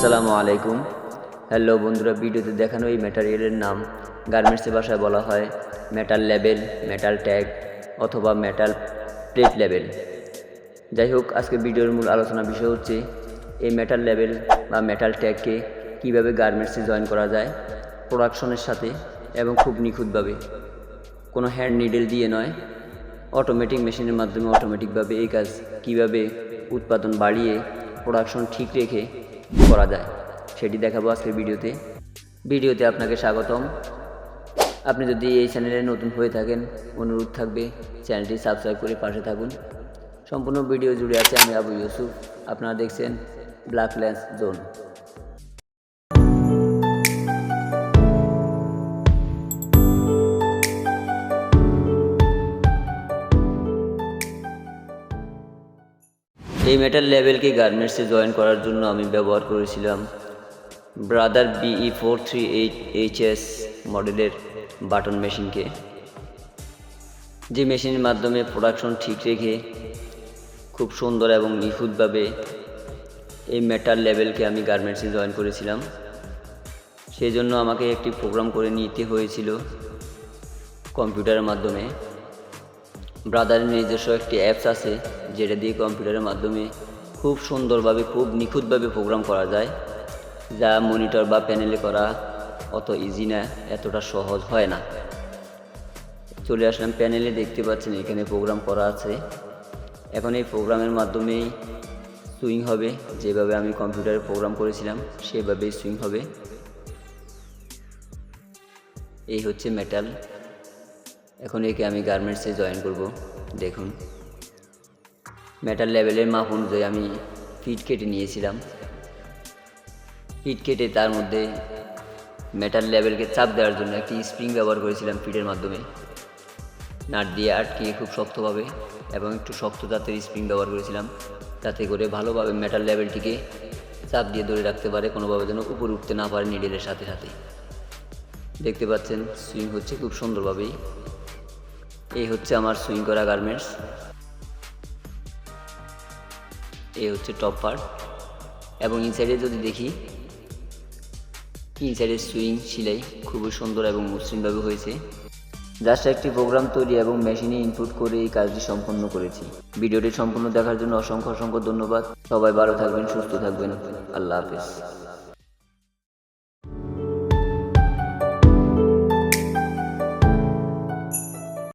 আসসালামু আলাইকুম। হ্যালো বন্ধুরা, ভিডিওতে দেখানো এই ম্যাটেরিয়ালের নাম গার্মেন্টসের ভাষায় বলা হয় মেটাল লেবেল মেটাল ট্যাগ অথবা মেটাল প্লেট লেবেল যাই হোক, আজকে ভিডিওর মূল আলোচনা বিষয় হচ্ছে এই মেটাল লেবেল বা মেটাল ট্যাগকে কীভাবে গার্মেন্টসে জয়েন করা যায় প্রোডাকশনের সাথে এবং খুব নিখুঁতভাবে। কোনো হ্যান্ড নিডেল দিয়ে নয় অটোমেটিক মেশিনের মাধ্যমে অটোমেটিকভাবে এই কাজ কীভাবে উৎপাদন বাড়িয়ে প্রোডাকশন ঠিক রেখে করা যায়। সেটি দেখাবো আজকের ভিডিওতে। ভিডিওতে আপনাকে স্বাগতম। আপনি যদি এই চ্যানেলে নতুন হয়ে থাকেন, অনুরোধ থাকবে চ্যানেলটি সাবস্ক্রাইব করে পাশে থাকুন। সম্পূর্ণ ভিডিও জুড়ে আছে আমি আবু ইউসুফ। আপনারা দেখছেন ব্ল্যাক ল্যান্স জোন। এই মেটাল লেভেলকে গার্মেন্টসে জয়েন করার জন্য আমি ব্যবহার করেছিলাম। Brother B E four three eight H S মডেলের বাটন মেশিনকে যে মেশিনের মাধ্যমে প্রোডাকশন ঠিক রেখে, খুব সুন্দর এবং নিখুঁতভাবে এই মেটাল লেভেলকে আমি গার্মেন্টসে জয়েন করেছিলাম। সেই জন্য আমাকে একটি প্রোগ্রাম করে নিতে হয়েছিল কম্পিউটারের মাধ্যমে। ব্রাদারের নিজস্ব একটি অ্যাপস আছে, যেটা দিয়ে কম্পিউটারের মাধ্যমে খুব সুন্দরভাবে, খুব নিখুঁতভাবে প্রোগ্রাম করা যায়, যা মনিটর বা প্যানেলে করা অত ইজি না, এতটা সহজ হয় না। চলে আসলাম প্যানেলে দেখতে পাচ্ছেন এখানে প্রোগ্রাম করা আছে। এখন এই প্রোগ্রামের মাধ্যমেই সুইং হবে, যেভাবে আমি কম্পিউটারে প্রোগ্রাম করেছিলাম, সেভাবেই সুইং হবে। এই হচ্ছে মেটাল এখন একে আমি গার্মেন্টসে জয়েন করব, দেখুন। মেটাল লেভেলের মাপ অনুযায়ী আমি ফিট কেটে নিয়েছিলাম। ফিট কেটে তার মধ্যে মেটাল লেভেলকে চাপ দেওয়ার জন্য একটি স্প্রিং ব্যবহার করেছিলাম ফিটের মাধ্যমে। নাট দিয়ে আটকিয়ে খুব শক্তভাবে এবং একটু শক্ত জাতের স্প্রিং ব্যবহার করেছিলাম। যাতে করে ভালোভাবে মেটাল লেভেলটিকে চাপ দিয়ে ধরে রাখতে পারে, কোনোভাবে যেন উপরে উঠতে না পারে নিডেলের সাথে সাথে। দেখতে পাচ্ছেন সুইং হচ্ছে খুব সুন্দরভাবেই। এই হচ্ছে আমার সুইং করা গার্মেন্টস এই হচ্ছে টপ পার্ট এবং ইনসাইডে যদি দেখি ইনসাইডের সুইং সিলাই খুবই সুন্দর এবং মসৃণভাবে হয়েছে। জাস্ট একটি প্রোগ্রাম তৈরি এবং মেশিনে ইনপুট করে এই কাজটি সম্পন্ন করেছি। ভিডিওটি সম্পূর্ণ দেখার জন্য অসংখ্য অসংখ্য ধন্যবাদ। সবাই ভালো থাকবেন, সুস্থ থাকবেন। আল্লাহ হাফেজ।